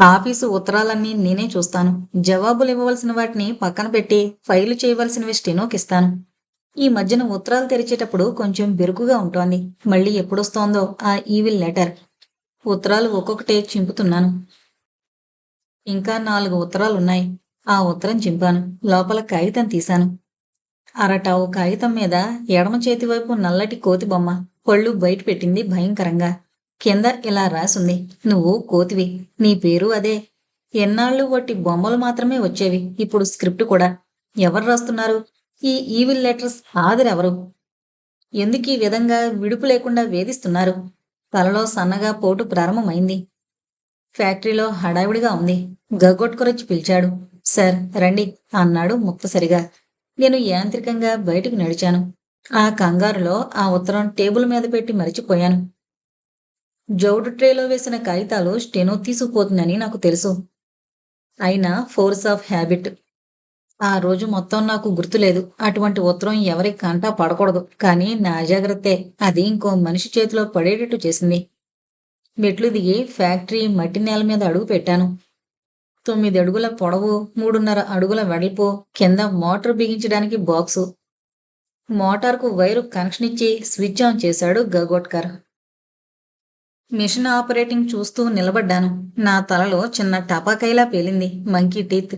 Office ఉత్తరాలన్నీ నేనే చూస్తాను. జవాబులు ఇవ్వవలసిన వాటిని పక్కన పెట్టి ఫైలు చేయవలసినవి స్టెనోకిస్తాను ఈ మధ్యన ఉత్తరాలు తెరిచేటప్పుడు కొంచెం బెరుకుగా ఉంటోంది. మళ్ళీ ఎప్పుడొస్తోందో ఆ ఈవిల్ లెటర్. ఉత్తరాలు ఒక్కొక్కటే చింపుతున్నాను. ఇంకా నాలుగు ఉత్తరాలున్నాయి. ఆ ఉత్తరం చింపాను. లోపల కాగితం తీశాను. అరటావు కాగితం మీద ఎడమ చేతి వైపు నల్లటి కోతి బొమ్మ. పళ్ళు బయట పెట్టింది భయంకరంగా. కింద ఇలా రాసుంది. నువ్వు కోతివి నీ పేరు అదే. ఎన్నాళ్ళు వట్టి బొమ్మలు మాత్రమే వచ్చేవి. ఇప్పుడు స్క్రిప్ట్ కూడా. ఎవరు రాస్తున్నారు? ఈ ఈవిల్ లెటర్స్ ఆదిరెవరు? ఎందుకు ఈ విధంగా విడుపు లేకుండా వేధిస్తున్నారు? తలలో సన్నగా పోటు ప్రారంభమైంది. ఫ్యాక్టరీలో హడావిడిగా ఉంది. గగ్గొట్టుకొరొచ్చి పిలిచాడు. సార్ రండి. అన్నాడు ముక్తసరిగా. నేను యాంత్రికంగా బయటకు నడిచాను. ఆ కంగారులో ఆ ఉత్తరం టేబుల్ మీద పెట్టి మరిచిపోయాను. జౌడు ట్రేలో వేసిన కాగితాలు స్టెనో తీసుకుపోతుందని నాకు తెలుసు. అయినా ఫోర్స్ ఆఫ్ హ్యాబిట్. ఆ రోజు మొత్తం నాకు గుర్తులేదు. అటువంటి ఉత్తరం ఎవరి కంటా పడకూడదు. కానీ నా అజాగ్రత్తే అది ఇంకో మనిషి చేతిలో పడేటట్టు చేసింది. మెట్లు దిగి ఫ్యాక్టరీ మట్టి నేల మీద అడుగు పెట్టాను. తొమ్మిది అడుగుల పొడవు మూడున్నర అడుగుల వెడల్పు కింద మోటార్ బిగించడానికి బాక్సు. మోటార్కు వైరు కనెక్షన్ ఇచ్చి స్విచ్ ఆన్ చేశాడు గగోట్కర్. మిషన్ ఆపరేటింగ్ చూస్తూ నిలబడ్డాను. నా తలలో చిన్న టపాకైలా పేలింది. మంకీ టీత్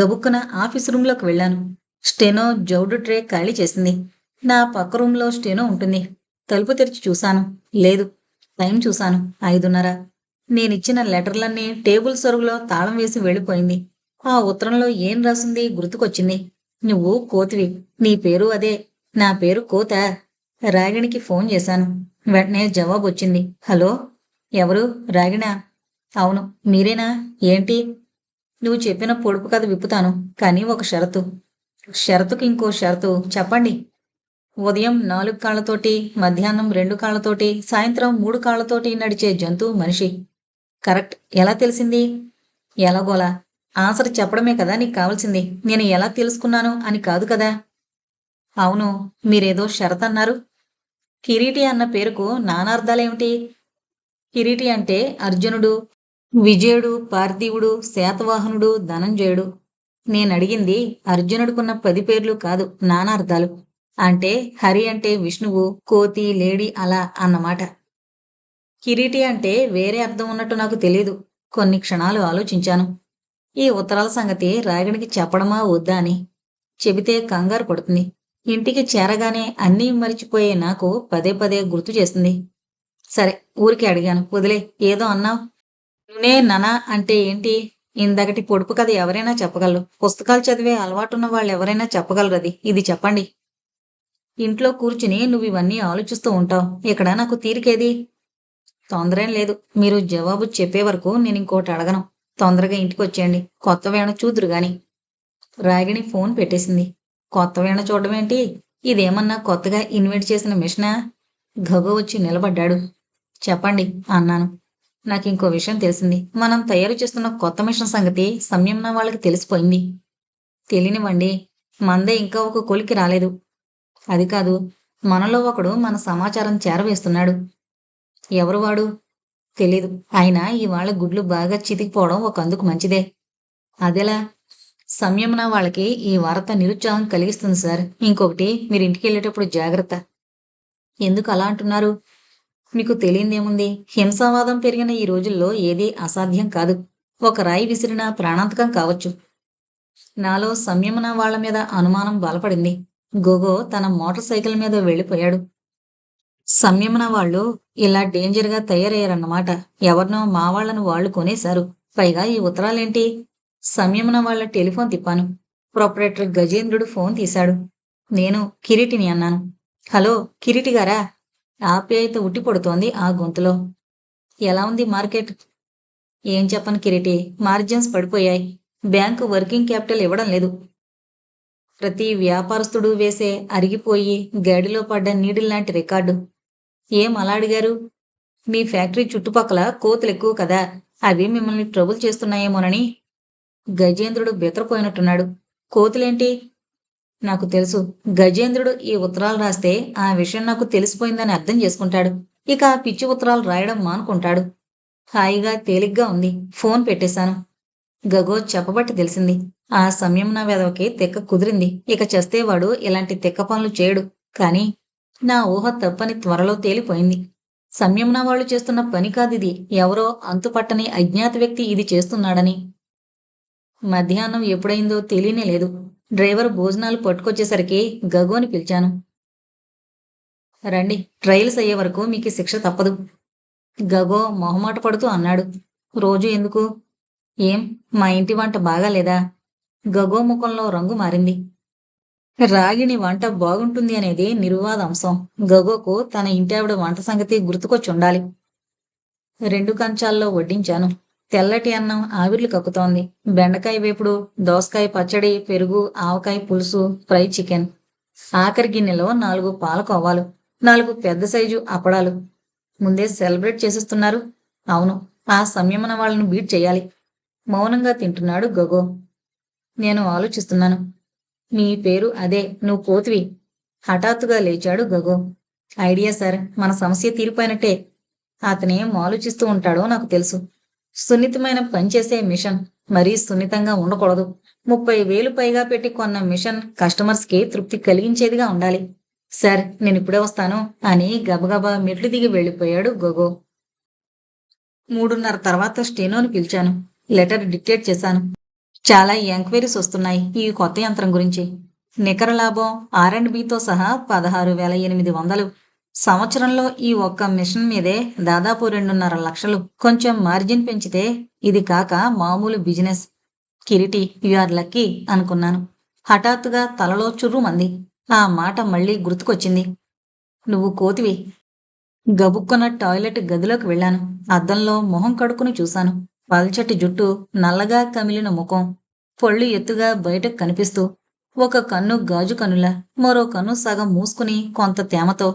గబుక్కున ఆఫీస్ రూమ్లోకి వెళ్ళాను. స్టెనో జౌడు ట్రే ఖాళీ చేసింది. నా పక్క రూమ్లో స్టెనో ఉంటుంది. తలుపు తెరిచి చూశాను. లేదు టైం చూశాను. ఐదున్నర. నేనిచ్చిన లెటర్లన్నీ టేబుల్ సొరుగులో తాళం వేసి వెళ్ళిపోయింది. ఆ ఉత్తరంలో ఏం రాసింది గుర్తుకొచ్చింది. నువ్వు కోతివి. నీ పేరు అదే. నా పేరు కోత. రాగిణికి ఫోన్ చేశాను. వెంటనే జవాబు వచ్చింది హలో? ఎవరు? రాగినా అవును మీరేనా? ఏంటి? నువ్వు చెప్పిన పొడుపు కథ విప్పుతాను కానీ ఒక షరతు. షరతుకి ఇంకో షరతు. చెప్పండి. ఉదయం నాలుగు కాళ్ళతోటి మధ్యాహ్నం రెండు కాళ్ళతోటి సాయంత్రం మూడు కాళ్ళతోటి నడిచే జంతువు మనిషి. కరెక్ట్. ఎలా తెలిసింది? ఎలాగోలా? ఆన్సర్ చెప్పడమే కదా నీకు కావాల్సింది. నేను ఎలా తెలుసుకున్నాను అని కాదు కదా? అవును మీరేదో షరత్ అన్నారు కిరీటి అన్న పేరుకు నానార్థాలేమిటి? కిరీటి అంటే అర్జునుడు విజయుడు పార్థివుడు శాతవాహనుడు ధనంజయుడు. నేనడిగింది అర్జునుడుకున్న పది పేర్లు కాదు నానార్థాలు. అంటే హరి అంటే విష్ణువు కోతి లేడి అలా అన్నమాట. కిరీటి అంటే వేరే అర్థం ఉన్నట్టు నాకు తెలియదు కొన్ని క్షణాలు ఆలోచించాను. ఈ ఉత్తరాల సంగతి రాయగడికి చెప్పడమా వద్దా అని. చెబితే కంగారు పడుతుంది. ఇంటికి చేరగానే అన్నీ మరిచిపోయే నాకు పదే పదే గుర్తు చేస్తుంది. సరే ఊరికి అడిగాను. వదిలే ఏదో అన్నావు. నువ్వే ననా అంటే ఏంటి? ఇందకటి పొడుపు కథ ఎవరైనా చెప్పగలరు. పుస్తకాలు చదివే అలవాటున్న వాళ్ళు ఎవరైనా చెప్పగలరు అది. ఇది చెప్పండి. ఇంట్లో కూర్చుని నువ్వు ఇవన్నీ ఆలోచిస్తూ ఉంటావు. ఇక్కడ నాకు తీరికేది? తొందరేం లేదు. మీరు జవాబు చెప్పే వరకు నేను ఇంకోటి అడగను. తొందరగా ఇంటికి వచ్చేయండి కొత్త వేణ చూదురు గాని. రాగిణి ఫోన్ పెట్టేసింది. కొత్త వేణ చూడడం ఏంటి ఇదేమన్నా కొత్తగా ఇన్వైట్ చేసిన మిషనా? గగో వచ్చి నిలబడ్డాడు. చెప్పండి అన్నాను. నాకు ఇంకో విషయం తెలిసింది. మనం తయారు చేస్తున్న కొత్త మిషన్ సంగతి సంయమ్న వాళ్ళకి తెలిసిపోయింది. తెలియనివ్వండి. మందే ఇంకా ఒక కొలికి రాలేదు. అది కాదు మనలో ఒకడు మన సమాచారం చేరవేస్తున్నాడు. ఎవరు వాడు? తెలీదు. అయినా ఇవాళ గుడ్లు బాగా చితికిపోవడం ఒక అందుకు మంచిదే. అదేలా సంయమన వాళ్ళకి ఈ వార్త నిరుత్సాహం కలిగిస్తుంది సార్. ఇంకొకటి మీరు ఇంటికి వెళ్ళేటప్పుడు జాగ్రత్త. ఎందుకు అలా అంటున్నారు? మీకు తెలియందేముంది? హింసావాదం పెరిగిన ఈ రోజుల్లో ఏదీ అసాధ్యం కాదు. ఒక రాయి విసిరిన ప్రాణాంతకం కావచ్చు. నాలో సంయమన వాళ్ళ మీద అనుమానం బలపడింది. గోగో తన మోటార్ సైకిల్ మీద వెళ్ళిపోయాడు. సంయమన వాళ్ళు ఇలా డేంజర్గా తయారయ్యారన్నమాట. ఎవరినో మా వాళ్ళను వాళ్ళు కొనేశారు. పైగా ఈ ఉత్తరాలేంటి? సంయమన వాళ్ళ టెలిఫోన్ తిప్పాను. ప్రొపరేటర్ గజేంద్రుడు ఫోన్ తీశాడు. నేను కిరీటిని అన్నాను. హలో కిరీటి గారా? ఆప్యాయత ఉట్టిపడుతోంది ఆ గొంతులో. ఎలా ఉంది మార్కెట్? ఏం చెప్పను కిరీటి? మార్జిన్స్ పడిపోయాయి. బ్యాంకు వర్కింగ్ క్యాపిటల్ ఇవ్వడం లేదు. ప్రతి వ్యాపారస్తుడు వేసే అరిగిపోయి గాడిలో పడ్డ నీడిల్లాంటి రికార్డు. ఏం అలా అడిగారు? మీ ఫ్యాక్టరీ చుట్టుపక్కల కోతులు ఎక్కువ కదా అవి మిమ్మల్ని ట్రబుల్ చేస్తున్నాయేమోనని. గజేంద్రుడు బెతరపోయినట్టున్నాడు కోతులేంటి? నాకు తెలుసు. గజేంద్రుడు ఈ ఉత్తరాలు రాస్తే ఆ విషయం నాకు తెలిసిపోయిందని అర్థం చేసుకుంటాడు. ఇక పిచ్చి ఉత్తరాలు రాయడం మానుకుంటాడు. హాయిగా తేలిగ్గా ఉంది. ఫోన్ పెట్టేశాను. గగో చెప్పబట్టి తెలిసింది. ఆ సమయం నా వెదవకి తెక్క కుదిరింది. ఇక చేస్తే వాడు ఇలాంటి తెక్క పనులు చేయడు. కానీ నా ఊహ తప్పని త్వరలో తేలిపోయింది. సంయమన వాళ్ళు చేస్తున్న పని కాదిది ఎవరో అంతుపట్టని అజ్ఞాత వ్యక్తి ఇది చేస్తున్నాడని. మధ్యాహ్నం ఎప్పుడైందో తెలియనే లేదు. డ్రైవర్ భోజనాలు పట్టుకొచ్చేసరికి గగోని పిలిచాను. రండి ట్రయల్స్ అయ్యే వరకు మీకు శిక్ష తప్పదు. గగో మొహమాట పడుతూ అన్నాడు. రోజు ఎందుకు? ఏం? మా ఇంటి వంట బాగాలేదా గగో ముఖంలో రంగు మారింది. రాగిణి వంట బాగుంటుంది అనేది నిర్వాద అంశం. గగోకు తన ఇంటి ఆవిడ వంట సంగతి గుర్తుకొచ్చి ఉండాలి రెండు కంచాల్లో వడ్డించాను. తెల్లటి అన్నం ఆవిర్లు కక్కుతోంది. బెండకాయ వేపుడు దోసకాయ పచ్చడి పెరుగు ఆవకాయ పులుసు ఫ్రై చికెన్. ఆఖరి గిన్నెలో నాలుగు పాలకోవాలు నాలుగు పెద్ద సైజు అప్పడాలు. ముందే సెలబ్రేట్ చేసేస్తున్నారు. అవును ఆ సంయమన వాళ్ళను బీట్ చేయాలి. మౌనంగా తింటున్నాడు గగో. నేను ఆలోచిస్తున్నాను. నీ పేరు అదే నువ్వు కోతివి హఠాత్తుగా లేచాడు గగో. ఐడియా సార్ మన సమస్య తీరిపోయినట్టే. అతనేం ఆలోచిస్తూ ఉంటాడో నాకు తెలుసు. సున్నితమైన పనిచేసే మిషన్. మరీ సున్నితంగా ఉండకూడదు. ముప్పై వేలు పైగా పెట్టి కొన్న మిషన్ కస్టమర్స్కి తృప్తి కలిగించేదిగా ఉండాలి. సార్ నేను ఇప్పుడే వస్తాను అని గబగబా మెట్లు దిగి వెళ్ళిపోయాడు గొగో. మూడున్నర తర్వాత స్టెనోని పిలిచాను. లెటర్ డిక్టేట్ చేశాను. చాలా ఎంక్వైరీస్ వస్తున్నాయి ఈ కొత్త యంత్రం గురించి. నికర లాభం ఆర్ అండ్ బితో సహా పదహారు వేల ఎనిమిది వందలు. సంవత్సరంలో ఈ ఒక్క మిషన్ మీదే దాదాపు రెండున్నర లక్షలు కొంచెం మార్జిన్ పెంచితే ఇది కాక మామూలు బిజినెస్ కిరీటి ఆర్ లక్కీ అనుకున్నాను. హఠాత్తుగా తలలో చుర్రుమంది ఆ మాట మళ్ళీ గుర్తుకొచ్చింది. నువ్వు కోతివి. గబుక్కున టాయిలెట్ గదిలోకి వెళ్ళాను. అద్దంలో మొహం కడుక్కుని చూశాను. పల్చటి జుట్టు నల్లగా కమిలిన ముఖం. పొళ్ళు ఎత్తుగా బయటకు కనిపిస్తూ ఒక కన్ను గాజు కనుల మరో కన్ను సగం మూసుకుని కొంత తేమతో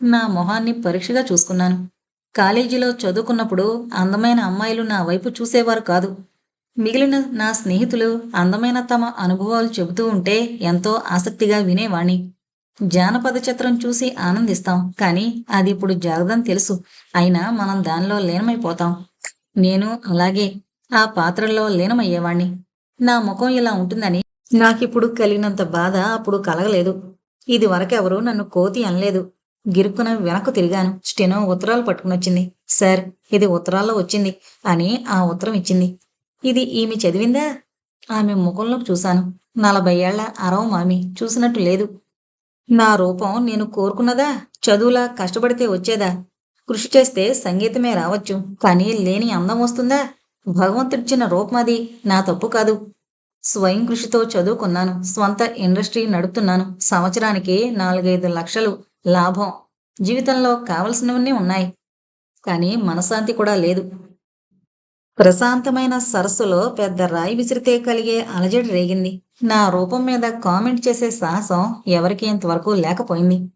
నా మొహాన్ని పరీక్షగా చూసుకున్నాను. కాలేజీలో చదువుకున్నప్పుడు అందమైన అమ్మాయిలు నా వైపు చూసేవారు కాదు. మిగిలిన నా స్నేహితులు అందమైన తమ అనుభవాలు చెబుతూ ఉంటే ఎంతో ఆసక్తిగా వినేవాణ్ణి. జానపద చిత్రం చూసి ఆనందిస్తాం కానీ అది ఇప్పుడు జరగదని తెలుసు. అయినా మనం దానిలో లీనమైపోతాం. నేను అలాగే ఆ పాత్రల్లో లీనమయ్యేవాణ్ణి. నా ముఖం ఇలా ఉంటుందని నాకిప్పుడు కలిగినంత బాధ అప్పుడు కలగలేదు. ఇది వరకెవరూ నన్ను కోతి అనలేదు. గిరుక్కున వెనక్కు తిరిగాను. స్టెనో ఉత్తరాలు పట్టుకుని వచ్చింది. సార్ ఇది ఉత్తరాల్లో వచ్చింది అని ఆ ఉత్తరం ఇచ్చింది. ఇది ఈమె చదివిందా? ఆమె ముఖంలోకి చూశాను. నలభై ఏళ్ళ అరవ మామి చూసినట్టు లేదు. నా రూపం నేను కోరుకున్నదా? చదువులా కష్టపడితే వచ్చేదా? కృషి చేస్తే సంగీతమే రావచ్చు కానీ లేని అందం వస్తుందా? భగవంతుడిచ్చిన రూపం అది నా తప్పు కాదు. స్వయం కృషితో చదువుకున్నాను. స్వంత ఇండస్ట్రీ నడుపుతున్నాను. సంవత్సరానికి నాలుగైదు లక్షలు లాభం. జీవితంలో కావలసినవన్నీ ఉన్నాయి. కానీ మనశాంతి కూడా లేదు. ప్రశాంతమైన సరస్సులో పెద్ద రాయి విసిరితే కలిగే అలజడి రేగింది. నా రూపం మీద కామెంట్ చేసే సాహసం ఎవరికి ఇంతవరకు లేకపోయింది.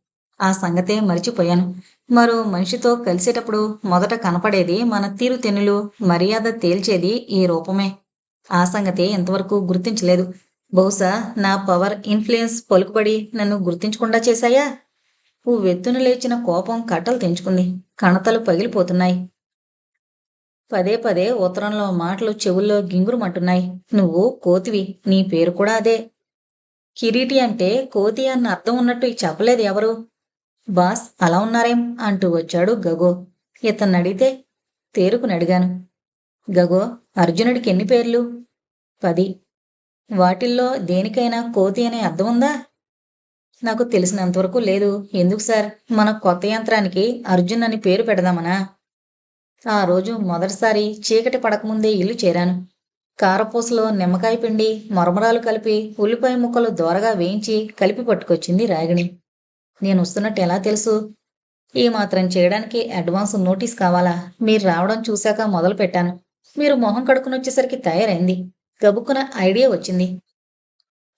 ఆ సంగతే మరిచిపోయాను. మరో మనిషితో కలిసేటప్పుడు మొదట కనపడేది మన తీరుతెన్నులు మర్యాద తేల్చేది ఈ రూపమే. ఆ సంగతి ఇంతవరకు గుర్తించలేదు. బహుశా నా పవర్ ఇన్ఫ్లుయెన్స్ పలుకుబడి నన్ను గుర్తించకుండా చేశాయా? ఉవ్వెత్తున లేచిన కోపం కట్టలు తెంచుకుంది. కణతలు పగిలిపోతున్నాయి. పదే పదే ఉత్తరంలో మాటలు చెవుల్లో గింగురుమంటున్నాయి. నువ్వు కోతివి. నీ పేరు కూడా అదే. కిరీటి అంటే కోతి అన్న అర్థం ఉన్నట్టు చెప్పలేదు ఎవరు. బాస్ అలా ఉన్నారేం? అంటూ వచ్చాడు గగో. ఇతన్ని అడిగితే తేరుకుని అడిగాను. గగో అర్జునుడికి ఎన్ని పేర్లు? పది. వాటిల్లో దేనికైనా కోతి అనే అర్థం ఉందా? నాకు తెలిసినంతవరకు లేదు. ఎందుకు సార్? మన కొత్త యంత్రానికి అర్జున్ అని పేరు పెడదామనా? ఆ రోజు మొదటిసారి చీకటి పడకముందే ఇల్లు చేరాను. కారపూసలో నిమ్మకాయ పిండి మరమరాలు కలిపి ఉల్లిపాయ ముక్కలు దోరగా వేయించి కలిపి పట్టుకొచ్చింది రాగిణి. నేను వస్తున్నట్టు ఎలా తెలుసు? ఈ మాత్రం చేయడానికి అడ్వాన్స్ నోటీస్ కావాలా? మీరు రావడం చూశాక మొదలు పెట్టాను. మీరు మొహం కడుకుని వచ్చేసరికి తయారైంది. గబుక్కున ఐడియా వచ్చింది.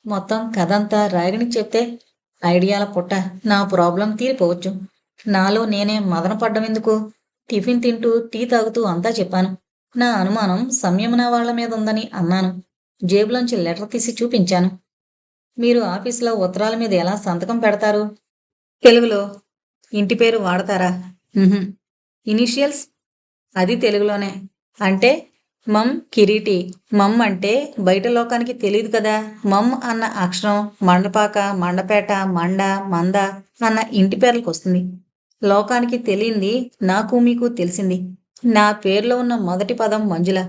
మొత్తం కథంతా రాగిణి చెప్తే ఐడియాల పుట్ట నా ప్రాబ్లం తీరిపోవచ్చు. నాలో నేనే మదన పడ్డం ఎందుకు టిఫిన్ తింటూ టీ తాగుతూ అంతా చెప్పాను. నా అనుమానం సంయమన వాళ్ళ మీద ఉందని అన్నాను. జేబులోంచి లెటర్ తీసి చూపించాను. మీరు ఆఫీసులో ఉత్తరాల మీద ఎలా సంతకం పెడతారు? తెలుగులో. ఇంటి పేరు వాడతారా? ఇనిషియల్స్? అది తెలుగులోనే. అంటే మమ్ కిరీటి. మమ్ అంటే బయట లోకానికి తెలియదు కదా. మమ్ అన్న అక్షరం మండపాక మండపేట మండ మంద అన్న ఇంటి పేర్లకు వస్తుంది. లోకానికి తెలియంది నాకు మీకు తెలిసింది. నా పేరులో ఉన్న మొదటి పదం మంజుల.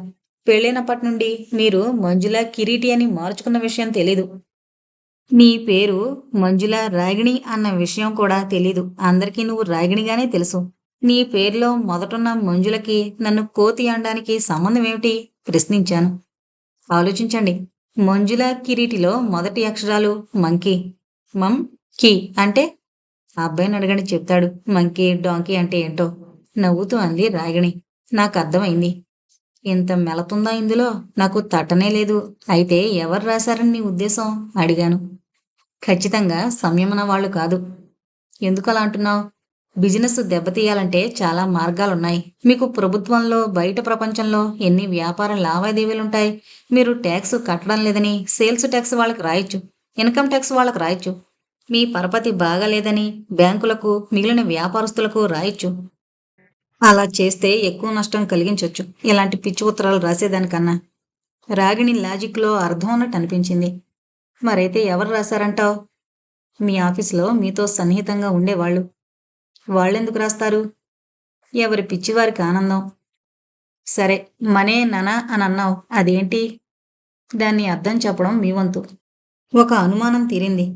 పెళ్ళైనప్పటి నుండి మీరు మంజుల కిరీటి అని మార్చుకున్న విషయం తెలీదు. నీ పేరు మంజుల రాగిణి అన్న విషయం కూడా తెలీదు. అందరికీ నువ్వు రాగిణిగానే తెలుసు. నీ పేరులో మొదటున్న మంజులకి నన్ను కోతి అనడానికి సంబంధం ఏమిటి ప్రశ్నించాను. ఆలోచించండి. మంజుల కిరీటిలో మొదటి అక్షరాలు మంకీ. మమ్ కీ అంటే? అబ్బాయిని అడగండి చెప్తాడు. మంకీ డాంకీ అంటే ఏంటో. నవ్వుతూ అంది రాగిణి. నాకు అర్థమైంది. ఇంత మెలతుందా ఇందులో? నాకు తట్టనే లేదు. అయితే ఎవరు రాశారని నీ ఉద్దేశం? అడిగాను. ఖచ్చితంగా సంయమన వాళ్ళు కాదు. ఎందుకు అలా అంటున్నావు? బిజినెస్ దెబ్బతీయాలంటే చాలా మార్గాలున్నాయి. మీకు ప్రభుత్వంలో బయట ప్రపంచంలో ఎన్ని వ్యాపార లావాదేవీలుంటాయి? మీరు ట్యాక్స్ కట్టడం లేదని సేల్స్ ట్యాక్స్ వాళ్ళకి రాయొచ్చు. ఇన్కమ్ ట్యాక్స్ వాళ్ళకి రాయొచ్చు. మీ పరపతి బాగాలేదని బ్యాంకులకు మిగిలిన వ్యాపారస్తులకు రాయొచ్చు. అలా చేస్తే ఎక్కువ నష్టం కలిగించవచ్చు ఇలాంటి పిచ్చి ఉత్తరాలు రాసేదానికన్నా. రాగిణి లాజిక్లో అర్థం ఉన్నట్టు అనిపించింది. మరైతే ఎవరు రాశారంటావు? మీ ఆఫీసులో మీతో సన్నిహితంగా ఉండేవాళ్ళు. వాళ్ళెందుకు రాస్తారు? ఎవరి పిచ్చివారికి ఆనందం? సరే మనే నన అని అన్నావు అదేంటి? దాన్ని అర్థం చెప్పడం మీ వంతు. ఒక అనుమానం తీరింది.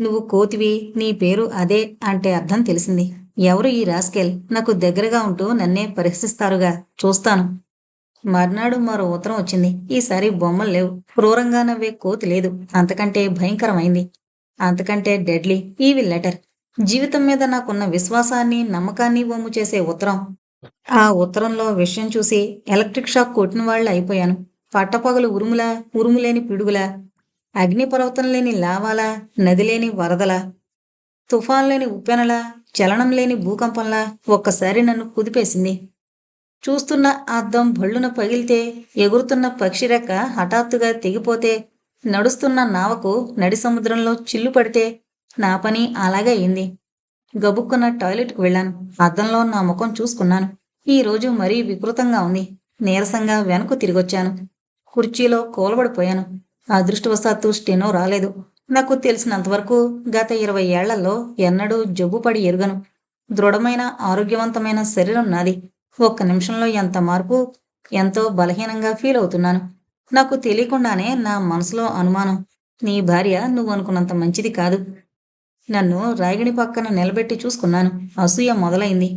నువ్వు కోతివి నీ పేరు అదే అంటే అర్థం తెలిసింది. ఎవరు ఈ రాస్కెల్? నాకు దగ్గరగా ఉంటూ నన్నే పరీక్షిస్తారుగా చూస్తాను. మర్నాడు మరో ఉత్తరం వచ్చింది. ఈసారి బొమ్మలు లేవు. క్రూరంగా నవ్వే కోతి లేదు. అంతకంటే భయంకరమైంది. అంతకంటే డెడ్లీ. ఈవి లెటర్. జీవితం మీద నాకున్న విశ్వాసాన్ని నమ్మకాన్ని వమ్ము చేసే ఉత్తరం. ఆ ఉత్తరంలో విషయం చూసి ఎలక్ట్రిక్ షాక్ కొట్టిన వాళ్ళు అయిపోయాను. పట్టపగలు ఉరుములా ఉరుములేని పిడుగులా అగ్నిపర్వతం లేని లావాలా నది లేని వరదలా తుఫాన్ లేని ఉప్పెనలా చలనం లేని భూకంపంలా ఒక్కసారి నన్ను కుదిపేసింది. చూస్తున్న అద్దం భళ్ళున పగిలితే ఎగురుతున్న పక్షిరెక్క హఠాత్తుగా తెగిపోతే నడుస్తున్న నావకు నడి సముద్రంలో చిల్లు పడితే నా పని అలాగే అయింది. గబుక్కున్న టాయిలెట్కు వెళ్ళాను. అద్దంలో నా ముఖం చూసుకున్నాను. ఈ రోజు మరీ వికృతంగా ఉంది. నీరసంగా వెనక్కు తిరిగొచ్చాను. కుర్చీలో కూలబడిపోయాను. అదృష్టవశాత్తు స్టెనో రాలేదు. నాకు తెలిసినంతవరకు గత ఇరవై ఏళ్ళలో ఎన్నడూ జబ్బుపడి ఎరుగను. దృఢమైన ఆరోగ్యవంతమైన శరీరం నాది. ఒక్క నిమిషంలో ఎంత మార్పు ఎంతో బలహీనంగా ఫీల్ అవుతున్నాను. నాకు తెలియకుండానే నా మనసులో అనుమానం నీ భార్య నువ్వు అనుకున్నంత మంచిది కాదు. నన్ను రాగిణి పక్కన నిలబెట్టి చూసుకున్నాను. అసూయ మొదలైంది.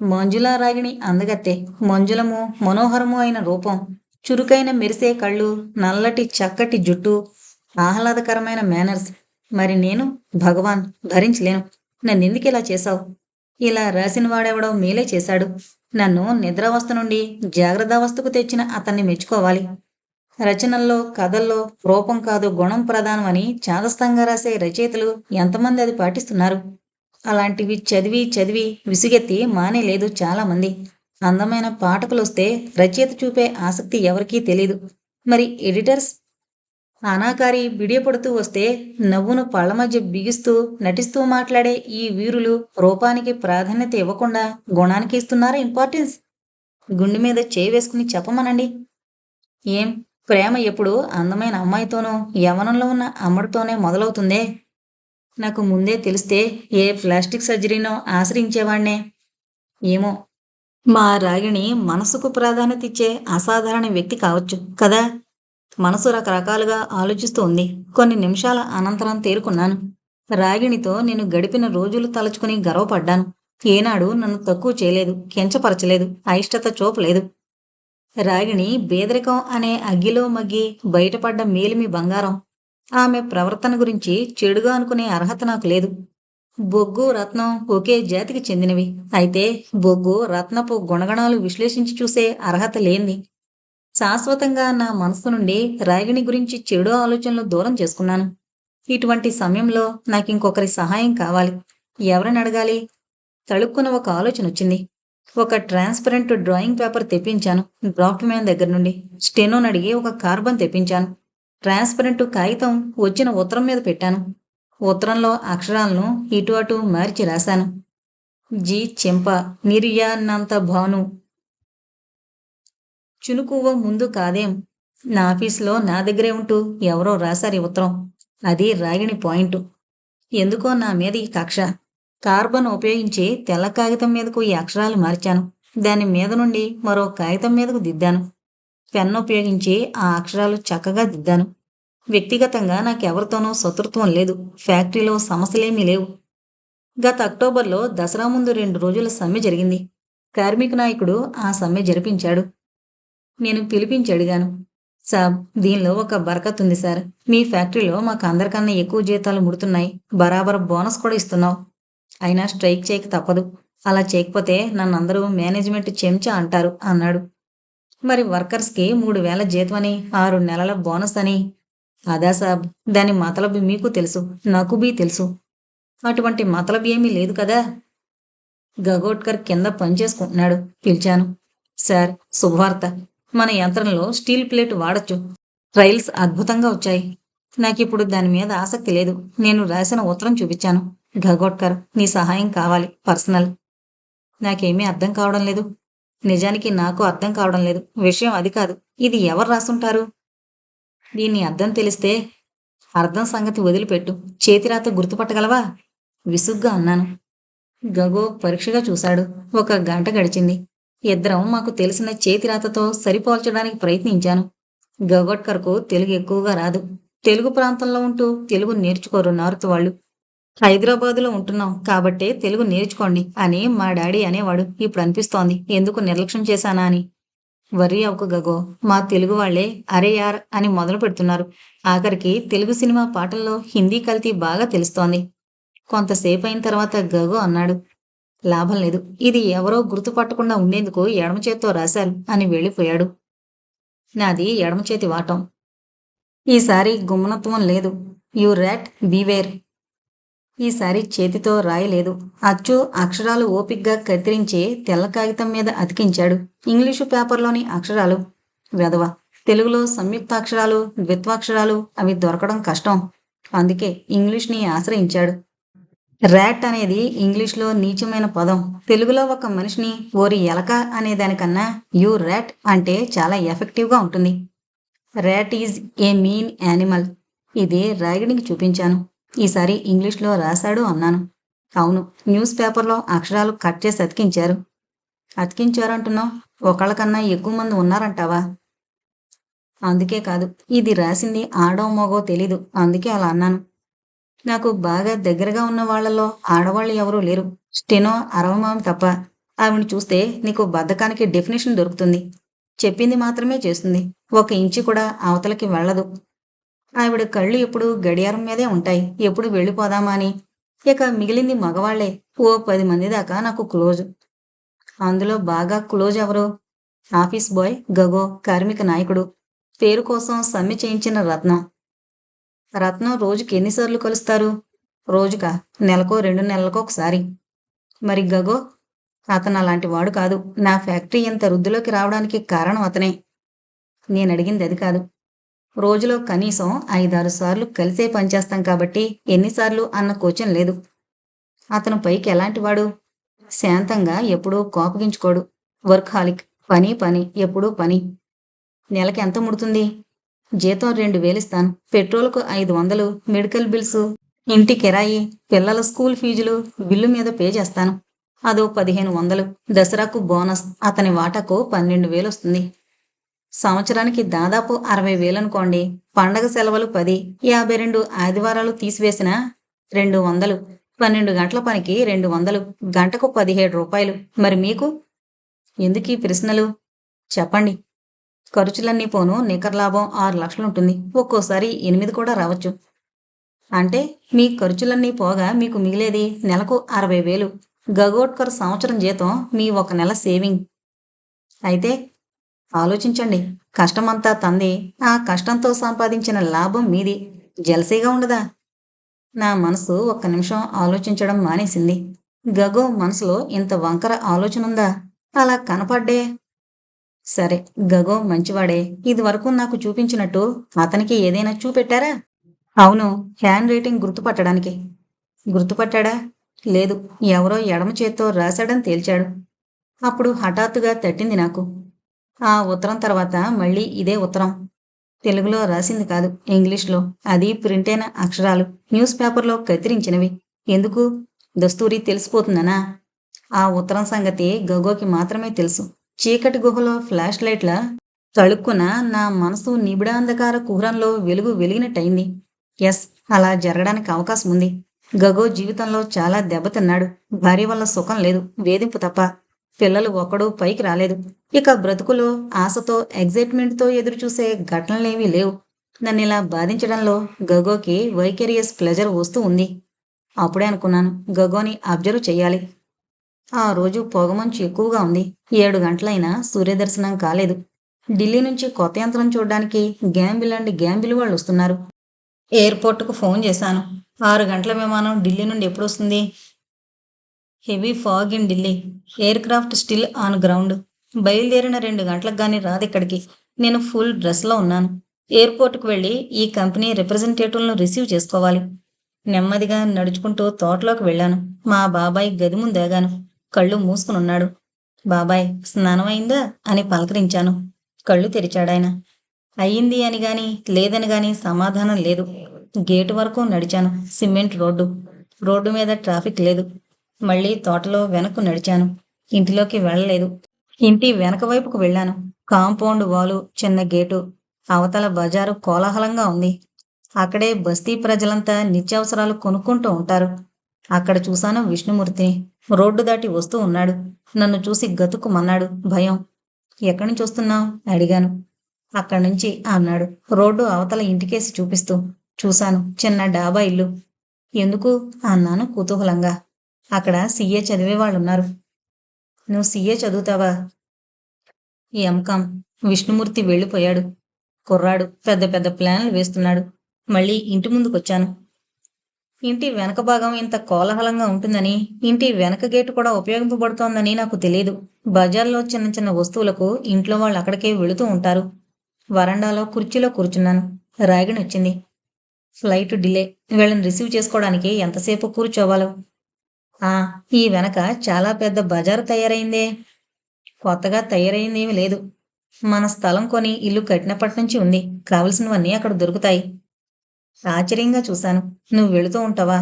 మంజుల రాగిణి అందగత్తే. మంజులము మనోహరము అయిన రూపం. చురుకైన మెరిసే కళ్ళు నల్లటి చక్కటి జుట్టు ఆహ్లాదకరమైన మేనర్స్. మరి నేను భగవాన్ భరించలేను నన్నెందుకు ఇలా చేశావు? ఇలా రాసిన వాడెవడో మేలే చేశాడు. నన్ను నిద్రావస్థ నుండి జాగ్రత్తావస్థకు తెచ్చిన అతన్ని మెచ్చుకోవాలి. రచనల్లో కథల్లో రూపం కాదు గుణం ప్రధానం అని చాదస్తంగా రాసే రచయితలు ఎంతమంది అది పాటిస్తున్నారు? అలాంటివి చదివి చదివి విసుగెత్తి మానేలేదు చాలామంది. అందమైన పాఠకులు వస్తే రచయిత చూపే ఆసక్తి ఎవరికీ తెలియదు మరి ఎడిటర్స్? అనాకారి బిడియపడుతూ వస్తే నవ్వును పళ్ళ మధ్య బిగిస్తూ నటిస్తూ మాట్లాడే ఈ వీరులు రూపానికి ప్రాధాన్యత ఇవ్వకుండా గుణానికి ఇస్తున్నారా ఇంపార్టెన్స్ గుండె మీద చేయి వేసుకుని చెప్పమనండి. ఏం? ప్రేమ ఎప్పుడు అందమైన అమ్మాయితోనూ యవనంలో ఉన్న అమ్మడితోనే మొదలవుతుందే? నాకు ముందే తెలిస్తే ఏ ప్లాస్టిక్ సర్జరీనో ఆశ్రయించేవాణ్ణే. ఏమో. మా రాగిణి మనసుకు ప్రాధాన్యత ఇచ్చే అసాధారణ వ్యక్తి కావచ్చు కదా? మనసు రకరకాలుగా ఆలోచిస్తూ ఉంది. కొన్ని నిమిషాల అనంతరం తేరుకున్నాను. రాగిణితో నేను గడిపిన రోజులు తలుచుకుని గర్వపడ్డాను. ఏనాడు నన్ను తక్కువ చేయలేదు కించపరచలేదు అయిష్టత చూపలేదు. రాగిణి బేదరికం అనే అగ్గిలో మగ్గి బయటపడ్డ మేలిమి బంగారం. ఆమె ప్రవర్తన గురించి చెడుగా అనుకునే అర్హత నాకు లేదు. బొగ్గు రత్నం ఒకే జాతికి చెందినవి. అయితే బొగ్గు రత్నపు గుణగణాలు విశ్లేషించి చూసే అర్హత లేనిది. శాశ్వతంగా నా మనసు నుండి రాగిణి గురించి చెడు ఆలోచనలు దూరం చేసుకున్నాను. ఇటువంటి సమయంలో నాకు ఇంకొకరి సహాయం కావాలి. ఎవరిని అడగాలి? తళుక్కున ఒక ఆలోచన వచ్చింది ఒక ట్రాన్స్పరెంట్ డ్రాయింగ్ పేపర్ తెప్పించాను డ్రాఫ్ట్ మ్యాన్ దగ్గర నుండి. స్టెనోన్ అడిగి ఒక కార్బన్ తెప్పించాను. ట్రాన్స్పరెంట్ కాగితం వచ్చిన ఉత్తరం మీద పెట్టాను. ఉత్తరంలో అక్షరాలను ఇటు అటు మార్చి రాశాను. జి చెంప నిర్యాన్నంత భాను. చునుకువ్వ ముందు కాదేం? నా ఆఫీసులో నా దగ్గరే ఉంటూ ఎవరో రాశారు ఈ ఉత్తరం. అది రాగిణి పాయింట్. ఎందుకో నా మీద ఈ కక్ష. కార్బన్ ఉపయోగించి తెల్ల కాగితం మీదకు ఈ అక్షరాలు మార్చాను. దాని మీద నుండి మరో కాగితం మీదకు దిద్దాను. పెన్ను ఉపయోగించి ఆ అక్షరాలు చక్కగా దిద్దాను. వ్యక్తిగతంగా నాకెవరితోనూ శత్రుత్వం లేదు. ఫ్యాక్టరీలో సమస్యలేమీ లేవు. గత అక్టోబర్లో దసరా ముందు రెండు రోజుల సమ్మె జరిగింది. కార్మిక నాయకుడు ఆ సమ్మె జరిపించాడు. నేను పిలిపించి అడిగాను. సాబ్ దీనిలో ఒక బరకత్ ఉంది సార్. మీ ఫ్యాక్టరీలో మాకు అందరికన్నా ఎక్కువ జీతాలు ముడుతున్నాయి. బరాబర్ బోనస్ కూడా ఇస్తున్నావు. అయినా స్ట్రైక్ చేయక తప్పదు. అలా చేయకపోతే నన్ను అందరూ మేనేజ్మెంట్ చెంచా అంటారు అన్నాడు. మరి వర్కర్స్కి మూడు వేల జీతం అని ఆరు నెలల బోనస్ అని. అదా సాబ్ దాని మతలబు మీకు తెలుసు నాకు బీ తెలుసు. అటువంటి మతలబు ఏమీ లేదు కదా? గగోట్కర్ కింద పనిచేసుకుంటున్నాడు పిలిచాను. సార్ శుభవార్త. మన యంత్రంలో స్టీల్ ప్లేట్ వాడచ్చు. రైల్స్ అద్భుతంగా వచ్చాయి. నాకిప్పుడు దాని మీద ఆసక్తి లేదు. నేను రాసిన ఉత్తరం చూపించాను. గగోట్కర్ నీ సహాయం కావాలి పర్సనల్. నాకేమీ అర్థం కావడం లేదు. నిజానికి నాకు అర్థం కావడం లేదు. విషయం అది కాదు. ఇది ఎవరు రాసుంటారు? దీన్ని అర్థం తెలిస్తే అర్థం సంగతి వదిలిపెట్టు. చేతిరాత గుర్తుపట్టగలవా? విసుగ్గా అన్నాను. గగో పరీక్షగా చూశాడు. ఒక గంట గడిచింది. ఇద్దరం మాకు తెలిసిన చేతిరాతతో సరిపోల్చడానికి ప్రయత్నించాను. గగోట్కర్కు తెలుగు ఎక్కువగా రాదు. తెలుగు ప్రాంతంలో ఉంటూ తెలుగు నేర్చుకోరు నార్త్ వాళ్ళు హైదరాబాదులో ఉంటున్నాం కాబట్టే తెలుగు నేర్చుకోండి అని మా డాడీ అనేవాడు ఇప్పుడు అనిపిస్తోంది. ఎందుకు నిర్లక్ష్యం చేశానా అని. వరి అవకు గగో మా తెలుగు వాళ్ళే అరే యార్ అని మొదలు పెడుతున్నారు. ఆఖరికి తెలుగు సినిమా పాటల్లో హిందీ కల్తీ బాగా తెలుస్తోంది. కొంతసేపు అయిన తర్వాత గగో అన్నాడు లాభం లేదు. ఇది ఎవరో గుర్తుపట్టకుండా ఉండేందుకు ఎడమ చేత్తో రాశారు అని వెళ్ళిపోయాడు. నాది ఎడమ చేతి వాటం. ఈసారి గుమ్మనత్వం లేదు. యు రాట్ బీవేర్ ఈసారి చేతితో రాయలేదు. అచ్చు అక్షరాలు ఓపిగ్గా కత్తిరించి తెల్ల కాగితం మీద అతికించాడు. ఇంగ్లీషు పేపర్లోని అక్షరాలు. వెధవ. తెలుగులో సంయుక్తాక్షరాలు ద్విత్వాక్షరాలు అవి దొరకడం కష్టం. అందుకే ఇంగ్లీష్ని ఆశ్రయించాడు. ర్యాట్ అనేది ఇంగ్లీష్లో నీచమైన పదం. తెలుగులో ఒక మనిషిని ఓరి ఎలక అనే దానికన్నా యూ ర్యాట్ అంటే చాలా ఎఫెక్టివ్గా ఉంటుంది. Rat is a mean animal. ఇది రాగిడికి చూపించాను. ఈసారి ఇంగ్లీష్లో రాశాడు అన్నాను. అవును న్యూస్ పేపర్లో అక్షరాలు కట్ చేసి అతికించారు. అతికించారంటున్నావు? ఒకళ్ళకన్నా ఎక్కువ మంది ఉన్నారంటావా? అందుకే కాదు ఇది రాసింది ఆడో మగో తెలీదు అందుకే అలా అన్నాను. నాకు బాగా దగ్గరగా ఉన్న వాళ్ళలో ఆడవాళ్ళు ఎవరూ లేరు. స్టెనో అరవమామి తప్ప ఆవిడ చూస్తే నీకు బద్ధకానికి డెఫినేషన్ దొరుకుతుంది. చెప్పింది మాత్రమే చేస్తుంది. ఒక ఇంచు కూడా అవతలకి వెళ్ళదు. ఆవిడ కళ్ళు ఎప్పుడు గడియారం మీదే ఉంటాయి. ఎప్పుడు వెళ్ళిపోదామా అని? ఇక మిగిలింది మగవాళ్ళే. ఓ పది మంది దాకా నాకు క్లోజ్. అందులో బాగా క్లోజ్ ఎవరు? ఆఫీస్ బాయ్ గగో కార్మిక నాయకుడు. పేరు కోసం సమ్మె చేయించిన రత్నం. రత్నం రోజుకి ఎన్నిసార్లు కలుస్తారు? రోజుగా నెలకో రెండు నెలలకో ఒకసారి. మరి గగో? అతను అలాంటి వాడు కాదు. నా ఫ్యాక్టరీ ఇంత వృద్ధిలోకి రావడానికి కారణం అతనే. నేను అడిగింది అది కాదు. రోజులో కనీసం ఐదారు సార్లు కలిసే పనిచేస్తాం కాబట్టి ఎన్నిసార్లు అన్న కోచం లేదు. అతను పైకి ఎలాంటివాడు శాంతంగా ఎప్పుడూ కోపగించుకోడు. వర్క్ హాలిక్ పని పని ఎప్పుడూ పని. నెలకి ఎంత ముడుతుంది? జీతం రెండు వేలు ఇస్తాను. పెట్రోల్కు ఐదు వందలు. Medical bills. ఇంటి కిరాయి. పిల్లల స్కూల్ ఫీజులు. బిల్లు మీద పే చేస్తాను. అదో పదిహేను వందలు. దసరాకు బోనస్. అతని వాటాకు పన్నెండు వేలు వస్తుంది. సంవత్సరానికి దాదాపు అరవై వేలనుకోండి. పండగ సెలవులు పది యాభై రెండు ఆదివారాలు తీసివేసిన రెండు వందలు. పన్నెండు గంటల పనికి రెండు వందలు. గంటకు పదిహేడు రూపాయలు. మరి మీకు? ఎందుకు ఈ ప్రశ్నలు? చెప్పండి. ఖర్చులన్నీ పోను. నికర లాభం ఆరు లక్షలు ఉంటుంది. ఒక్కోసారి ఎనిమిది కూడా రావచ్చు. అంటే మీ ఖర్చులన్నీ పోగా మీకు మిగిలేది నెలకు అరవై వేలు. గగోట్కర్ సంవత్సరం జీతం మీ ఒక నెల సేవింగ్. అయితే ఆలోచించండి. కష్టమంతా తంది ఆ కష్టంతో సంపాదించిన లాభం మీది. జలసీగా ఉండదా? నా మనసు ఒక్క నిమిషం ఆలోచించడం మానేసింది. గగో మనసులో ఇంత వంకర ఆలోచన ఉందా అలా కనపడ్డే? సరే గగో మంచివాడే. ఇది వరకు నాకు చూపించినట్టు అతనికి ఏదైనా చూపెట్టారా? అవును హ్యాండ్ రైటింగ్ గుర్తుపట్టడానికి. గుర్తుపట్టాడా? లేదు ఎవరో ఎడమ చేత్తో రాశాడని తేల్చాడు. అప్పుడు హఠాత్తుగా తట్టింది నాకు. ఆ ఉత్తరం తర్వాత మళ్ళీ ఇదే ఉత్తరం. తెలుగులో రాసింది కాదు ఇంగ్లీష్లో. అది ప్రింట్ అయిన అక్షరాలు. న్యూస్ పేపర్లో కత్తిరించినవి. ఎందుకు? దస్తూరి తెలిసిపోతుందనా? ఆ ఉత్తరం సంగతి గగోకి మాత్రమే తెలుసు. చీకటి గుహలో ఫ్లాష్ లైట్ల తళుక్కున నా మనసు నిబిడాంధకార కుహరంలో వెలుగు వెలిగినట్టయింది. ఎస్ అలా జరగడానికి అవకాశం ఉంది గగో జీవితంలో చాలా దెబ్బతిన్నాడు. భార్య వల్ల సుఖం లేదు. వేధింపు తప్ప. పిల్లలు ఒక్కడు పైకి రాలేదు. ఇక బ్రతుకులో ఆశతో ఎగ్జైట్మెంట్తో ఎదురుచూసే ఘటనలేమీ లేవు. నన్ను ఇలా బాధించడంలో గగోకి వైకేరియస్ ప్లెజర్ వస్తూ ఉంది. అప్పుడే అనుకున్నాను గగోని అబ్జర్వ్ చెయ్యాలి. ఆ రోజు పొగమంచు ఎక్కువగా ఉంది. ఏడు గంటలైనా సూర్యదర్శనం కాలేదు. ఢిల్లీ నుంచి కొత్త యంత్రం చూడడానికి గ్యాంబిల్ అండ్ గ్యాంబిల్ వాళ్ళు వస్తున్నారు. ఎయిర్పోర్ట్కు ఫోన్ చేశాను. ఆరు గంటల విమానం ఢిల్లీ నుండి ఎప్పుడు వస్తుంది heavy fog in Delhi aircraft still on ground. బయలుదేరిన రెండు గంటలకు కానీ రాదు ఇక్కడికి. నేను ఫుల్ డ్రెస్లో ఉన్నాను. ఎయిర్పోర్ట్కు వెళ్ళి ఈ కంపెనీ రిప్రజెంటేటివ్లను రిసీవ్ చేసుకోవాలి. నెమ్మదిగా నడుచుకుంటూ తోటలోకి వెళ్ళాను. మా బాబాయ్ గది ముందేగాను కళ్ళు మూసుకుని ఉన్నాడు బాబాయ్ స్నానం అయిందా? అని పలకరించాను. కళ్ళు తెరిచాడాయన అయ్యింది అని గాని లేదని గాని సమాధానం లేదు. గేటు వరకు నడిచాను. Cement road. రోడ్డు మీద ట్రాఫిక్ లేదు. మళ్ళీ తోటలో వెనక్కు నడిచాను. ఇంటిలోకి వెళ్ళలేదు. ఇంటి వెనక వైపుకు వెళ్ళాను. కాంపౌండ్ వాలు చిన్న గేటు అవతల బజారు కోలాహలంగా ఉంది. అక్కడే బస్తీ ప్రజలంతా నిత్యావసరాలు కొనుక్కుంటూ ఉంటారు. అక్కడ చూశాను విష్ణుమూర్తిని. రోడ్డు దాటి వస్తూ ఉన్నాడు. నన్ను చూసి గతుక్కుమన్నాడు భయం. ఎక్కడి నుంచి వస్తున్నావు? అడిగాను. అక్కడి నుంచి అన్నాడు. రోడ్డు అవతల ఇంటికేసి చూపిస్తూ. చూశాను. చిన్న డాబా ఇల్లు. ఎందుకు? అన్నాను కుతూహలంగా. అక్కడ సీఏ చదివే వాళ్ళు ఉన్నారు నువ్వు సీఏ చదువుతావా? ఎంకామ్ విష్ణుమూర్తి వెళ్ళిపోయాడు. కుర్రాడు పెద్ద పెద్ద ప్లాన్లు వేస్తున్నాడు. మళ్ళీ ఇంటి ముందుకొచ్చాను. ఇంటి వెనక భాగం ఇంత కోలాహలంగా ఉంటుందని ఇంటి వెనక గేటు కూడా ఉపయోగింపబడుతోందని నాకు తెలియదు బజార్లో చిన్న చిన్న వస్తువులకు ఇంట్లో వాళ్ళు అక్కడికే వెళుతూ ఉంటారు. వరండాలో కుర్చీలో కూర్చున్నాను. రాగిణి వచ్చింది. Flight delay. వీళ్ళని రిసీవ్ చేసుకోవడానికి ఎంతసేపు కూర్చోవాలో ఆ ఈ వెనక చాలా పెద్ద బజారు తయారైందే. కొత్తగా తయారైందేమి లేదు. మన స్థలం కొని ఇల్లు కట్టినప్పటి నుంచి ఉంది. కావలసినవన్నీ అక్కడ దొరుకుతాయి. ఆశ్చర్యంగా చూశాను. నువ్వు వెళుతూ ఉంటావా?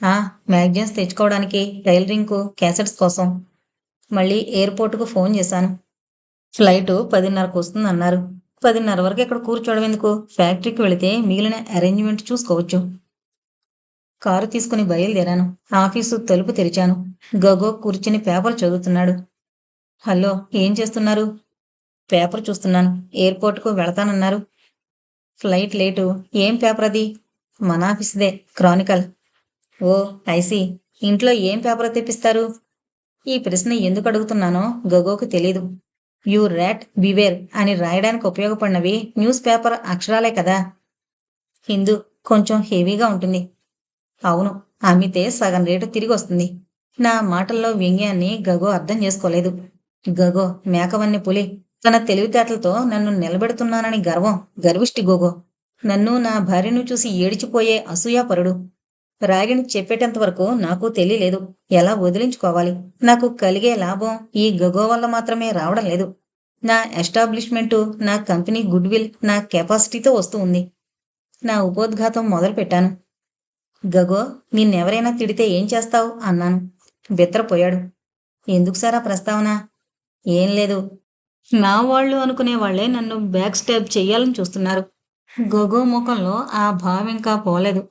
ఆ మ్యాగజైన్స్ తెచ్చుకోవడానికి టైలరింగ్కు క్యాసెట్స్ కోసం. మళ్ళీ ఎయిర్పోర్ట్కు ఫోన్ చేశాను. ఫ్లైట్ పదిన్నరకు వస్తుంది అన్నారు పదిన్నర వరకు ఇక్కడ కూర్చోవడం ఎందుకు? ఫ్యాక్టరీకి వెళితే మిగిలిన అరేంజ్మెంట్ చూసుకోవచ్చు. కారు తీసుకుని బయలుదేరాను. ఆఫీసు తలుపు తెరిచాను. గగో కూర్చుని పేపర్ చదువుతున్నాడు. హలో ఏం చేస్తున్నారు? పేపర్ చూస్తున్నాను. ఎయిర్పోర్ట్కు వెళతానన్నారు. Flight late. ఏం పేపర్ అది? మన ఆఫీస్దే. క్రానికల్. ఓ ఐసి ఇంట్లో ఏం పేపర్ తెప్పిస్తారు? ఈ ప్రశ్న ఎందుకు అడుగుతున్నానో గగోకు తెలీదు. యూ ర్యాట్ బివేర్ అని రాయడానికి ఉపయోగపడినవి న్యూస్ పేపర్ అక్షరాలే కదా. హిందూ కొంచెం హెవీగా ఉంటుంది. అవును అమ్మితే సగం రేటు తిరిగి వస్తుంది నా మాటల్లో వ్యంగ్యాన్ని గగో అర్థం చేసుకోలేదు. గగో మేకవన్ని పులి తన తెలివితేటలతో నన్ను నిలబెడుతున్నానని గర్వం గర్విష్టి గోగో. నన్ను నా భార్యను చూసి ఏడిచిపోయే అసూయాపరుడు. రాగిణి చెప్పేటంత వరకు నాకు తెలియలేదు. ఎలా వదిలించుకోవాలి? నాకు కలిగే లాభం ఈ గగో వల్ల మాత్రమే రావడం లేదు. నా ఎస్టాబ్లిష్మెంటు నా కంపెనీ గుడ్ విల్ నా కెపాసిటీతో వస్తూ ఉంది. నా ఉపోద్ఘాతం మొదలుపెట్టాను. గగో నిన్నెవరైనా తిడితే ఏం చేస్తావు? అన్నాను. బిత్రపోయాడు ఎందుకు సారా ప్రస్తావన? ఏం లేదు. నా వాళ్ళు అనుకునే వాళ్ళే నన్ను బ్యాక్ స్టాబ్ చెయ్యాలని చూస్తున్నారు. గగో ముఖంలో ఆ భావం ఇంకా పోలేదు.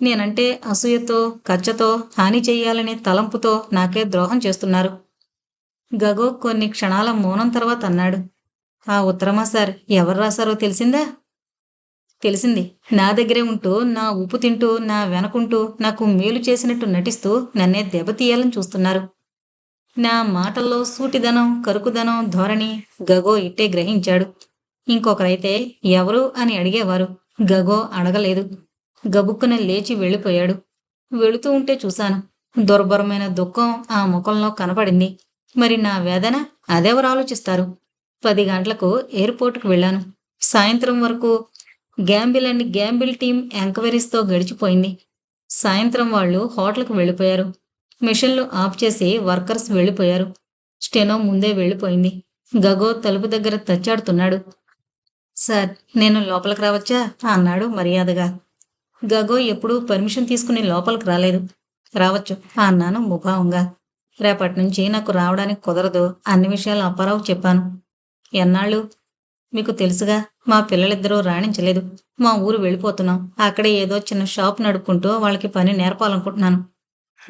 నేనంటే అసూయతో కచ్చతో హాని చెయ్యాలనే తలంపుతో నాకే ద్రోహం చేస్తున్నారు. గగో కొన్ని క్షణాల మౌనం తర్వాత అన్నాడు. ఆ ఉత్తరమా సార్? ఎవరు రాశారో తెలిసిందా? తెలిసింది. నా దగ్గరే ఉంటూ నా ఉప్పు తింటూ నా వెనకుంటూ నాకు మేలు చేసినట్టు నటిస్తూ నన్నే దెబ్బతీయాలని చూస్తున్నారు. నా మాటల్లో సూటిదనం కరుకుదనం ధోరణి గగో ఇట్టే గ్రహించాడు. ఇంకొకరైతే ఎవరు అని అడిగేవారు. గగో అడగలేదు. గబుక్కున లేచి వెళ్ళిపోయాడు. వెళుతూ ఉంటే చూశాను. దుర్భరమైన దుఃఖం ఆ ముఖంలో కనపడింది. మరి నా వేదన అదెవరు ఆలోచిస్తారు? పది గంటలకు ఎయిర్పోర్ట్కి వెళ్ళాను. సాయంత్రం వరకు గ్యాంబిల్ అండ్ గ్యాంబిల్ టీం ఎంక్వైరీస్తో గడిచిపోయింది. సాయంత్రం వాళ్ళు హోటల్కి వెళ్ళిపోయారు. మిషన్లు ఆఫ్ చేసి వర్కర్స్ వెళ్ళిపోయారు. స్టెనో ముందే వెళ్ళిపోయింది. గగో తలుపు దగ్గర తచ్చాడుతున్నాడు. సార్ నేను లోపలికి రావచ్చా? అన్నాడు మర్యాదగా. గగో ఎప్పుడూ పర్మిషన్ తీసుకుని లోపలికి రాలేదు. రావచ్చు అన్నాను ముభావంగా రేపటి నుంచి నాకు రావడానికి కుదరదు. అన్ని విషయాలు అప్పారావు చెప్పాను. ఎన్నాళ్ళు? మీకు తెలుసుగా? మా పిల్లలిద్దరూ రాణించలేదు. మా ఊరు వెళ్ళిపోతున్నాం. అక్కడే ఏదో చిన్న షాప్ నడుపుకుంటూ వాళ్ళకి పని నేర్పాలనుకుంటున్నాను.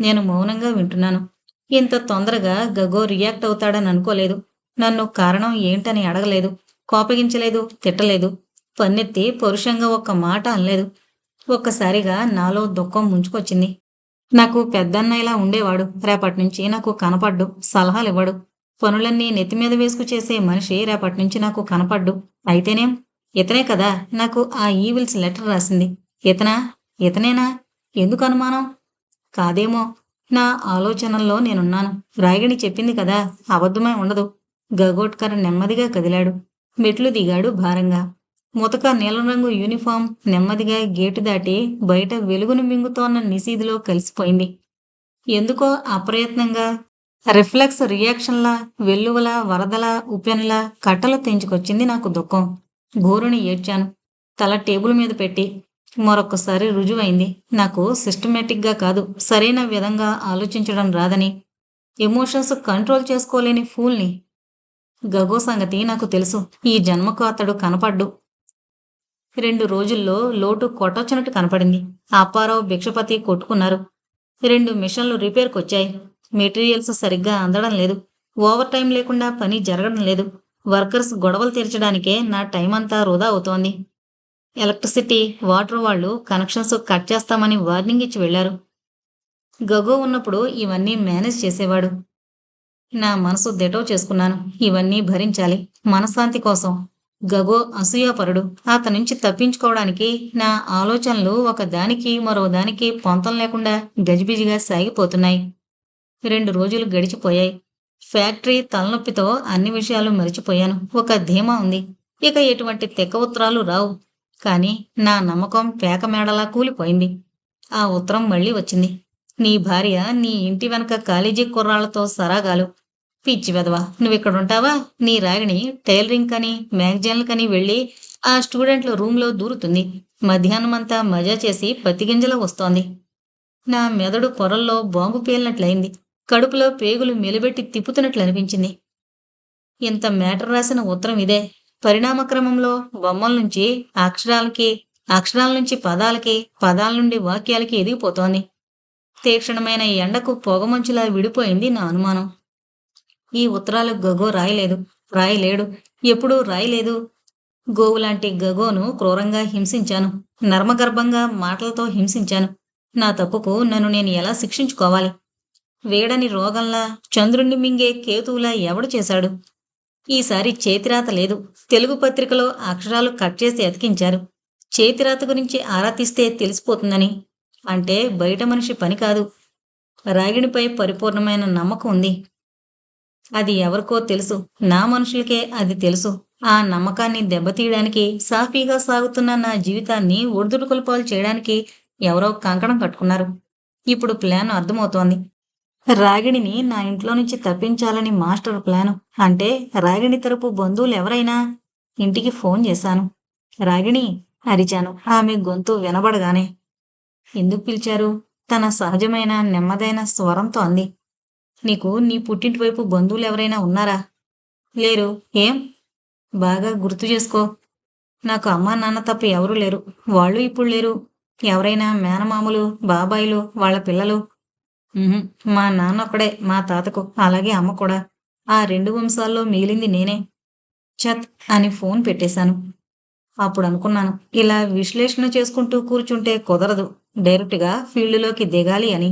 నేను మౌనంగా వింటున్నాను. ఇంత తొందరగా గగో రియాక్ట్ అవుతాడని అనుకోలేదు. నన్ను కారణం ఏంటని అడగలేదు. కోపగించలేదు తిట్టలేదు. పన్నెత్తి పరుషంగా ఒక్క మాట అనలేదు. ఒక్కసారిగా నాలో దుఃఖం ముంచుకొచ్చింది. నాకు పెద్దన్నయ్యలా ఉండేవాడు. రేపటి నుంచి నాకు కనపడ్డు. సలహాలు ఇవ్వడు పనులన్నీ నెత్తి మీద వేసుకు చేసే మనిషి రేపటి నుంచి నాకు కనపడ్డు. అయితేనేం? ఇతనే కదా నాకు ఆ ఈవిల్స్ లెటర్ రాసింది. ఇతనా? ఇతనేనా? ఎందుకు అనుమానం? కాదేమో. నా ఆలోచనల్లో నేనున్నాను. రాయగిణి చెప్పింది కదా అబద్ధమై ఉండదు. గగోట్కర్ నెమ్మదిగా కదిలాడు. మెట్లు దిగాడు భారంగా. ముతక నీలం రంగు యూనిఫామ్ నెమ్మదిగా గేటు దాటి బయట వెలుగును మింగుతోన్న నిసీదిలో కలిసిపోయింది. ఎందుకో అప్రయత్నంగా రిఫ్లెక్స్ రియాక్షన్లా వెల్లువల వరదల ఉపెన్లా కట్టలు తెంచుకొచ్చింది నాకు దుఃఖం. గోరుని ఏడ్చాను. తల టేబుల్ మీద పెట్టి మరొకసారి రుజువైంది. నాకు సిస్టమేటిక్గా కాదు సరైన విధంగా ఆలోచించడం రాదని. ఎమోషన్స్ కంట్రోల్ చేసుకోలేని ఫూల్ని. గగో సంగతి నాకు తెలుసు. ఈ జన్మకు అతడు కనపడ్డు. రెండు రోజుల్లో లోటు కొట్టొచ్చినట్టు కనపడింది. అప్పారావు భిక్షపతి కొట్టుకున్నారు. రెండు మిషన్లు రిపేర్కొచ్చాయి. మెటీరియల్స్ సరిగ్గా అందడం లేదు. ఓవర్ టైం లేకుండా పని జరగడం లేదు. వర్కర్స్ గొడవలు తీర్చడానికే నా టైం అంతా వృధా అవుతోంది. ఎలక్ట్రిసిటీ వాటర్ వాళ్ళు కనెక్షన్స్ కట్ చేస్తామని వార్నింగ్ ఇచ్చి వెళ్ళారు గగో ఉన్నప్పుడు ఇవన్నీ మేనేజ్ చేసేవాడు. నా మనసు దెటో చేసుకున్నాను. ఇవన్నీ భరించాలి. మనశ్శాంతి కోసం. గగో అసూయాపరుడు. అతని నుంచి తప్పించుకోవడానికి నా ఆలోచనలు ఒక దానికి మరో దానికి పొంతం లేకుండా గజిబిజిగా సాగిపోతున్నాయి. రెండు రోజులు గడిచిపోయాయి. ఫ్యాక్టరీ తలనొప్పితో అన్ని విషయాలు మరిచిపోయాను. ఒక ధీమా ఉంది. ఇక ఎటువంటి తెక్క ఉత్తరాలు రావు. కానీ నా నమ్మకం పేక మేడలా కూలిపోయింది. ఆ ఉత్తరం మళ్ళీ వచ్చింది. నీ భార్య నీ ఇంటి వెనక కాలేజీ కుర్రాళ్ళతో సరాగాలు. పిచ్చి వెదవా నువ్వు ఇక్కడ ఉంటావా నీ రాగిణి టైలరింగ్ కని మ్యాగజైన్లకని వెళ్ళి ఆ స్టూడెంట్ల రూమ్లో దూరుతుంది. మధ్యాహ్నమంతా మజా చేసి పత్తిగింజలో వస్తోంది. నా మెదడు పొరల్లో బాంబు పేలినట్లయింది. కడుపులో పేగులు మెలిబెట్టి తిప్పుతున్నట్లు అనిపించింది. ఇంత మేటర్ రాసిన ఉత్తరం ఇదే. పరిణామక్రమంలో బొమ్మల నుంచి అక్షరాలకి అక్షరాల నుంచి పదాలకి పదాల నుండి వాక్యాలకి ఎదిగిపోతోంది. తీక్షణమైన ఎండకు పొగమంచులా విడిపోయింది నా అనుమానం. ఈ ఉత్తరాలు గగో రాయలేదు. రాయలేడు. ఎప్పుడూ రాయలేదు. గోవులాంటి గగోను క్రూరంగా హింసించాను. నర్మగర్భంగా మాటలతో హింసించాను. నా తప్పుకు నన్ను నేను ఎలా శిక్షించుకోవాలి? వేడని రోగంలా చంద్రుణ్ణి మింగే కేతువులా ఎవడు చేశాడు? ఈసారి చేతిరాత లేదు. తెలుగు పత్రికలో అక్షరాలు కట్ చేసి అతికించారు. చేతిరాత గురించి ఆరా తీస్తే తెలిసిపోతుందని. అంటే బయట మనిషి పని కాదు. రాగిణిపై పరిపూర్ణమైన నమ్మకం ఉంది. అది ఎవరికో తెలుసు. నా మనుషులకే అది తెలుసు. ఆ నమ్మకాన్ని దెబ్బతీయడానికి సాఫీగా సాగుతున్న నా జీవితాన్ని ఒడిదుడుకులపాలు చేయడానికి ఎవరో కంకణం కట్టుకున్నారు. ఇప్పుడు ప్లాన్ అర్థమవుతోంది. రాగిణిని నా ఇంట్లో నుంచి తప్పించాలని మాస్టర్ ప్లాను. అంటే రాగిణి తరపు బంధువులు ఎవరైనా? ఇంటికి ఫోన్ చేశాను. రాగిణి అరిచాను. ఆమె గొంతు వినబడగానే. ఎందుకు పిలిచారు? తన సహజమైన నెమ్మదైన స్వరంతో అంది. నీకు నీ పుట్టింటి వైపు బంధువులు ఎవరైనా ఉన్నారా? లేరు. ఏం? బాగా గుర్తు చేసుకో. నాకు అమ్మా నాన్న తప్ప ఎవరూ లేరు. వాళ్ళు ఇప్పుడు లేరు. ఎవరైనా మేనమామలు బాబాయిలు వాళ్ళ పిల్లలు మా నాన్న ఒక్కడే మా తాతకు అలాగే అమ్మ కూడా. ఆ రెండు వంశాల్లో మిగిలింది నేనే. చత్ అని ఫోన్ పెట్టేశాను. అప్పుడు అనుకున్నాను ఇలా విశ్లేషణ చేసుకుంటూ కూర్చుంటే కుదరదు. డైరెక్ట్గా ఫీల్డ్లోకి దిగాలి అని.